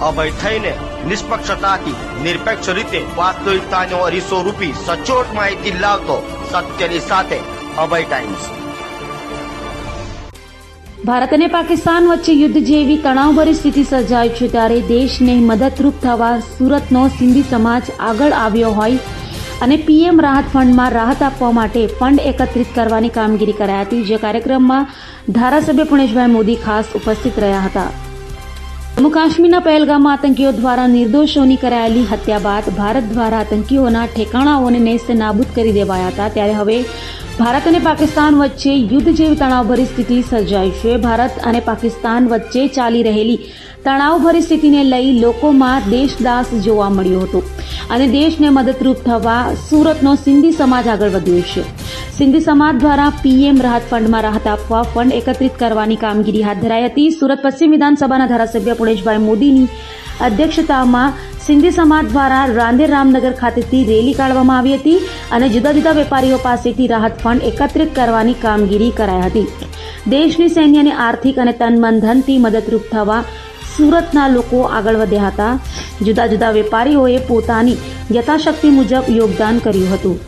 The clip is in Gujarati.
અભય થઈને નિષ્પક્ષતાથી નિરપેક્ષ રીતે વાસ્તવિકતાનો અરીસો રૂપી સચોટ માહિતી લાવતો સત્યની સાથે અભય ટાઈમ્સ. ભારત અને પાકિસ્તાન વચ્ચે યુદ્ધ જેવી તણાવભરી સ્થિતિ સર્જાઈ છે ત્યારે દેશને મદદરૂપ થવા સુરતનો સિંધી સમાજ આગળ આવ્યો હોય અને પીએમ રાહત ફંડમાં રાહત આપવા માટે ફંડ એકત્રિત કરવાની કામગીરી કરાઈ હતી, જે કાર્યક્રમમાં ધારાસભ્ય પુણેશભાઈ મોદી ખાસ ઉપસ્થિત રહ્યા હતા. જમ્મુ કાશ્મીરના પહેલગામમાં આતંકીઓ દ્વારા નિર્દોષોની કરાયેલી હત્યા બાદ ભારત દ્વારા આતંકીઓના ઠેકાણાઓને નેસ્ત નાબૂદ કરી દેવાયા હતા. ત્યારે હવે ભારત અને પાકિસ્તાન વચ્ચે યુદ્ધ જેવી તણાવભરી સ્થિતિ સર્જાઈ છે. ભારત અને પાકિસ્તાન વચ્ચે ચાલી રહેલી તણાવભરી સ્થિતિને લઈ લોકોમાં દેશદાસ જોવા મળ્યો હતો અને દેશને મદદરૂપ થવા સુરતનો સિંધી સમાજ આગળ વધ્યો છે. સિંધી સમાજ દ્વારા પીએમ રાહત ફંડમાં રાહત આપવા ફંડ એકત્રિત કરવાની કામગીરી હાથ ધરાઈ હતી. સુરત પશ્ચિમ વિધાનસભાના ધારાસભ્ય પુણેશભાઈ મોદીની અધ્યક્ષતામાં સિંધી સમાજ દ્વારા રાંદેર રામનગર ખાતેથી રેલી કાઢવામાં આવી હતી અને જુદા જુદા વેપારીઓ પાસેથી રાહત ફંડ એકત્રિત કરવાની કામગીરી કરાઈ હતી. દેશની સૈન્યને આર્થિક અને તન મન ધનથી મદદરૂપ થવા સુરતના લોકો આગળ વધ્યા હતા. જુદા જુદા વેપારીઓએ પોતાની યથાશક્તિ મુજબ યોગદાન કર્યું હતું.